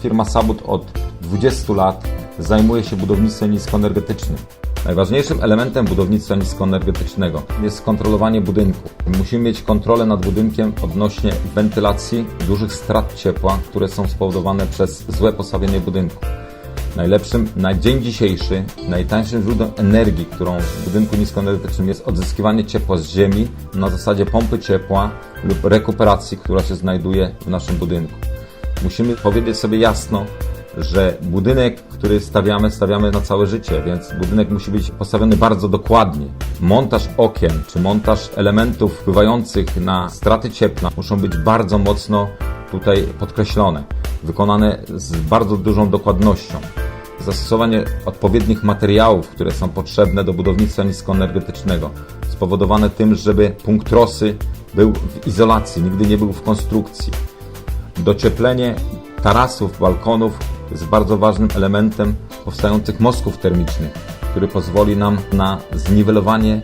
Firma Sabut od 20 lat zajmuje się budownictwem niskoenergetycznym. Najważniejszym elementem budownictwa niskoenergetycznego jest skontrolowanie budynku. Musimy mieć kontrolę nad budynkiem odnośnie wentylacji, dużych strat ciepła, które są spowodowane przez złe postawienie budynku. Najlepszym na dzień dzisiejszy, najtańszym źródłem energii, którą w budynku niskoenergetycznym jest odzyskiwanie ciepła z ziemi na zasadzie pompy ciepła lub rekuperacji, która się znajduje w naszym budynku. Musimy powiedzieć sobie jasno, że budynek, który stawiamy, stawiamy na całe życie, więc budynek musi być postawiony bardzo dokładnie. Montaż okien czy montaż elementów wpływających na straty ciepła muszą być bardzo mocno tutaj podkreślone, wykonane z bardzo dużą dokładnością. Zastosowanie odpowiednich materiałów, które są potrzebne do budownictwa niskoenergetycznego, spowodowane tym, żeby punkt trosy był w izolacji, nigdy nie był w konstrukcji. Docieplenie tarasów, balkonów jest bardzo ważnym elementem powstających mostków termicznych, który pozwoli nam na zniwelowanie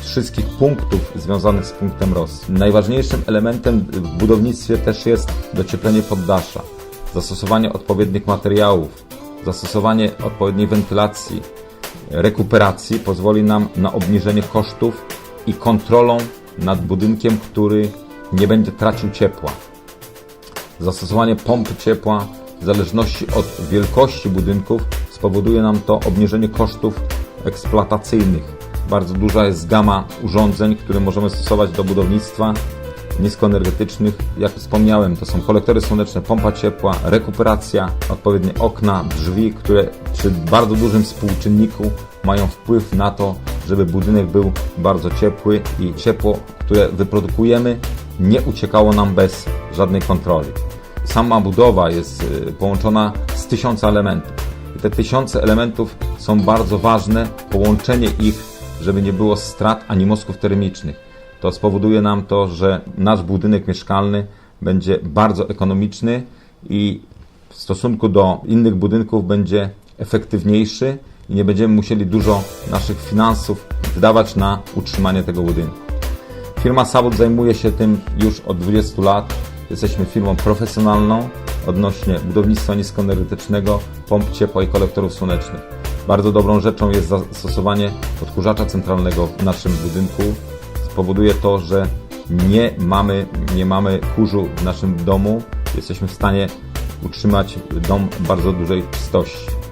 wszystkich punktów związanych z punktem ROS. Najważniejszym elementem w budownictwie też jest docieplenie poddasza, zastosowanie odpowiednich materiałów, zastosowanie odpowiedniej wentylacji, rekuperacji pozwoli nam na obniżenie kosztów i kontrolą nad budynkiem, który nie będzie tracił ciepła. Zastosowanie pompy ciepła w zależności od wielkości budynków spowoduje nam to obniżenie kosztów eksploatacyjnych. Bardzo duża jest gama urządzeń, które możemy stosować do budownictwa niskoenergetycznych. Jak wspomniałem, to są kolektory słoneczne, pompa ciepła, rekuperacja, odpowiednie okna, drzwi, które przy bardzo dużym współczynniku mają wpływ na to, żeby budynek był bardzo ciepły i ciepło, które wyprodukujemy, nie uciekało nam bez żadnej kontroli. Sama budowa jest y, połączona z tysiąca elementów. I te tysiące elementów są bardzo ważne, połączenie ich, żeby nie było strat ani mostków termicznych. To spowoduje nam to, że nasz budynek mieszkalny będzie bardzo ekonomiczny i w stosunku do innych budynków będzie efektywniejszy i nie będziemy musieli dużo naszych finansów wydawać na utrzymanie tego budynku. Firma Sabot zajmuje się tym już od 20 lat. Jesteśmy firmą profesjonalną odnośnie budownictwa niskoenergetycznego, pomp ciepła i kolektorów słonecznych. Bardzo dobrą rzeczą jest zastosowanie odkurzacza centralnego w naszym budynku. Spowoduje to, że nie mamy, nie mamy kurzu w naszym domu. Jesteśmy w stanie utrzymać dom bardzo dużej czystości.